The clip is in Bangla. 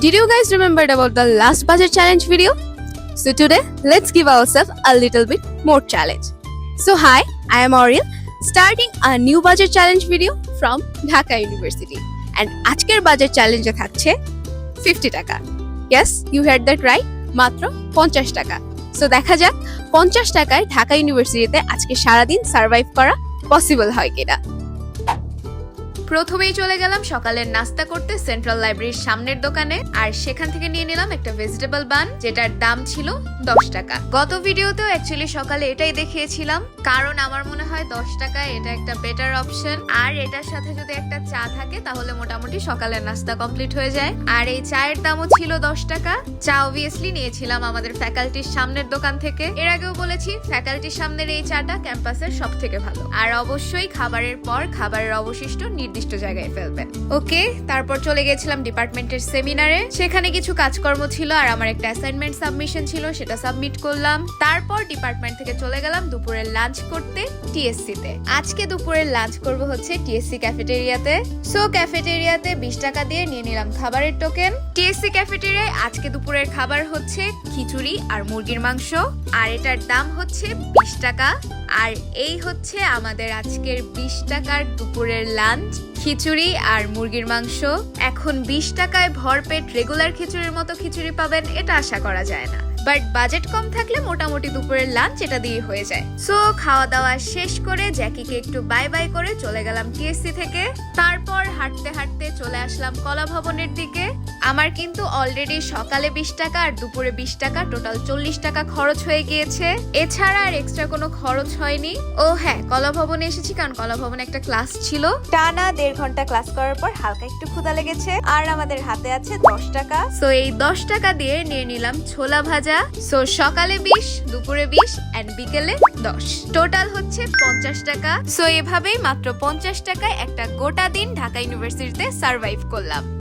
Did you guys remember about the last budget challenge video? So today, let's give ourselves a little bit more challenge. So hi, I am Oriel, starting a new budget challenge video from Dhaka University. And আজকের বাজেট চ্যালেঞ্জে থাকছে ফিফটি টাকা yes you heard that right মাত্র পঞ্চাশ টাকা সো দেখা যাক পঞ্চাশ টাকায় ঢাকা ইউনিভার্সিটিতে আজকে সারাদিন সার্ভাইভ করা পসিবল হয় কিনা প্রথমেই চলে গেলাম সকালের নাস্তা করতে সেন্ট্রাল লাইব্রেরির সামনের দোকানে, আর সেখান থেকে নিয়ে নিলাম একটা ভেজিটেবল বান যেটার দাম ছিল দশ টাকা। গত ভিডিওতেও অ্যাকচুয়ালি সকালে এটাই দেখিয়েছিলাম, কারণ আমার মনে হয় দশ টাকায় এটা একটা বেটার অপশন আর এটার সাথে যদি একটা চা থাকে, তাহলে মোটামুটি সকালের নাস্তা কমপ্লিট হয়ে যায়। আর এই চায়ের দামও ছিল দশ টাকা। চা অবভিয়াসলি নিয়েছিলাম আমাদের ফ্যাকাল্টির সামনের দোকান থেকে। এর আগেও বলেছি ফ্যাকাল্টির সামনের এই চাটা ক্যাম্পাসের সব থেকে ভালো। আর অবশ্যই খাবারের পর খাবারের অবশিষ্ট নির্দিষ্ট জায়গায় ফেলবেন। ওকে, তারপর চলে গেছিলাম ডিপার্টমেন্টের সেমিনারে। সেখানে কিছু কাজকর্ম ছিল আর আমার একটা অ্যাসাইনমেন্ট সাবমিশন ছিল, সেটা সাবমিট করলাম। তারপর ডিপার্টমেন্ট থেকে চলে গেলাম দুপুরের লাঞ্চ করতে টিএসসি তে। আজকে দুপুরের লাঞ্চ করব হচ্ছে টিএসসি ক্যাফেটেরিয়াতে সো ক্যাফেটেরিয়াতে বিশ টাকা দিয়ে নিয়ে নিলাম খাবারের টোকেন টিএসসি ক্যাফেটেরিয়ায় আজকে দুপুরের খাবার হচ্ছে খিচুড়ি আর মুরগির মাংস। আর এটার দাম হচ্ছে বিশ টাকা। আর এই হচ্ছে আমাদের আজকের বিশ টাকার দুপুরের লাঞ্চ খিচুড়ি আর মুরগির মাংস। এখন বিশ টাকায় ভরপেট রেগুলার খিচুড়ির মতো খিচুড়ি পাবেন, এটা আশা করা যায় না। বাট বাজেট কম থাকলে মোটামুটি দুপুরের লাঞ্চ এটা দিয়ে হয়ে যায়। সো খাওয়া দাওয়া শেষ করে জ্যাকিকে একটু বাই বাই করে চলে গেলাম টিএসসি থেকে। তারপর হাঁটতে হাঁটতে চলে আসলাম কলা ভবনের দিকে। আমার কিন্তু অলরেডি সকালে বিশ টাকা আর দুপুরে বিশ টাকা টোটাল চল্লিশ টাকা খরচ হয়ে গিয়েছে। এছাড়া আর এক্সট্রা কোনো খরচ হয়নি। ও হ্যাঁ কলা ভবনে এসেছি কারণ কলা ভবনে একটা ক্লাস ছিল। টানা দেড় ঘণ্টা ক্লাস করার পর হালকা একটু ক্ষুধা লেগেছে। আর আমাদের হাতে আছে দশ টাকা। সো এই দশ টাকা দিয়ে নিয়ে নিলাম ছোলা ভাজা। সো সকালে বিশ দুপুরে বিশ অ্যান্ড বিকেলে দশ। টোটাল হচ্ছে পঞ্চাশ টাকা। সো এভাবেই মাত্র পঞ্চাশ টাকায় একটা গোটা দিন ঢাকা ইউনিভার্সিটিতে সার্ভাইভ করলাম।